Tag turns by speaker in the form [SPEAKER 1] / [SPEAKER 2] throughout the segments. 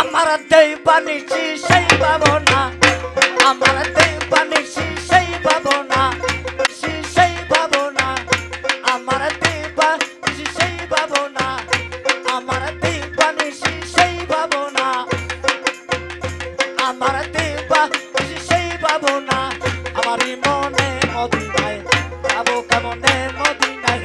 [SPEAKER 1] আমার দেই বানিছি সেই ভাবনা। আমার দেই সেই ভাবনা। সেই ভাবনা। আমার দেই বানিছি সেই ভাবনা। আমার দেই সেই ভাবনা। আমার দেই বানিছি সেই ভাবনা। আমারই মনে মদিনায়। যাব কেমনে মদিনায়?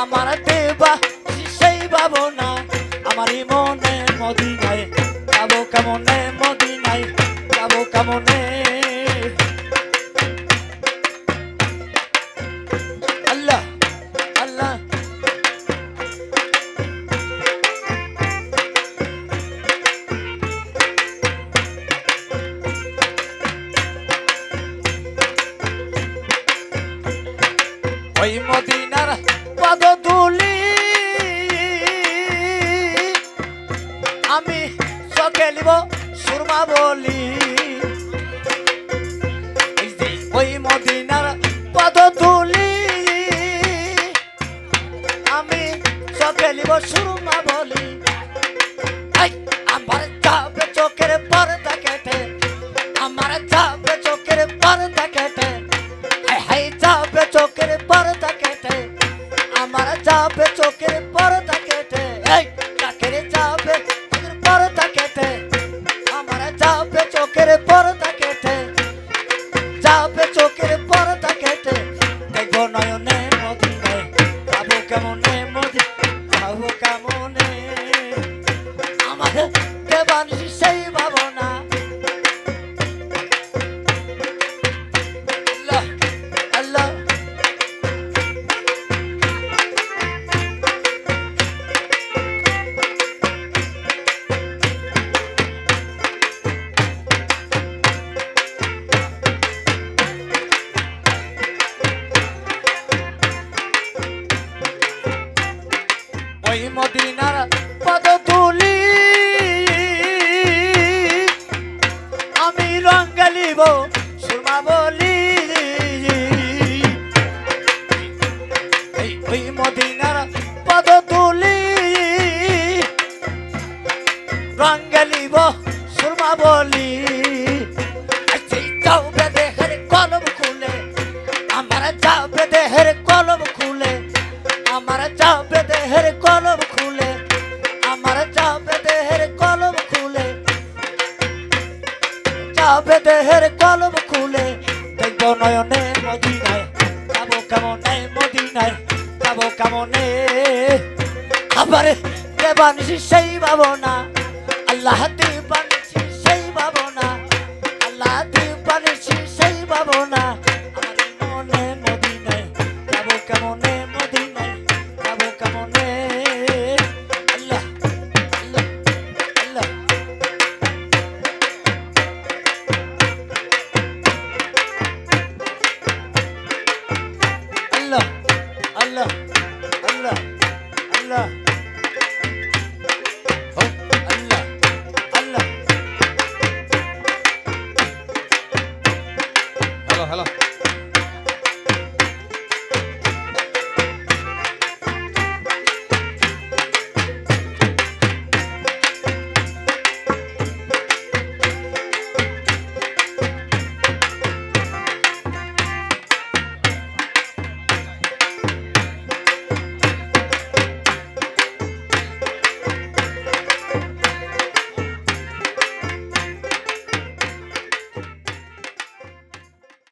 [SPEAKER 1] আমার দেবা সেই ভাবনা। আমার মনে মদিনায়। যাব কেমনে মদিনায়? যাব কেমনে? ওই মদিনার পদ তুলি আমি চোখে নিব সুরমা বলি। ওই মদিনার পদ তুলি আমি চোখে নিব সুরমা বলি। আমার চোখের কেমনে মদিনার পদ তুলি আমি রঙ্গালিব সুরমা বলি। ওই মদিনার পদ তুলি রঙ্গালিব সুরমা বলি। যাবে দেহের কলম খুলে দেখব নয়নে মদিনায়। যাব কেমনে মদিনায়? যাব কেমনে? আবার দেবানিসি সেই ভাবনা? আল্লাহ দেবানিসি সেই ভাবনা? আল্লাহ দেবানিসি সেই ভাবনা? আমার মনে মদিনায়। যাব কেমনে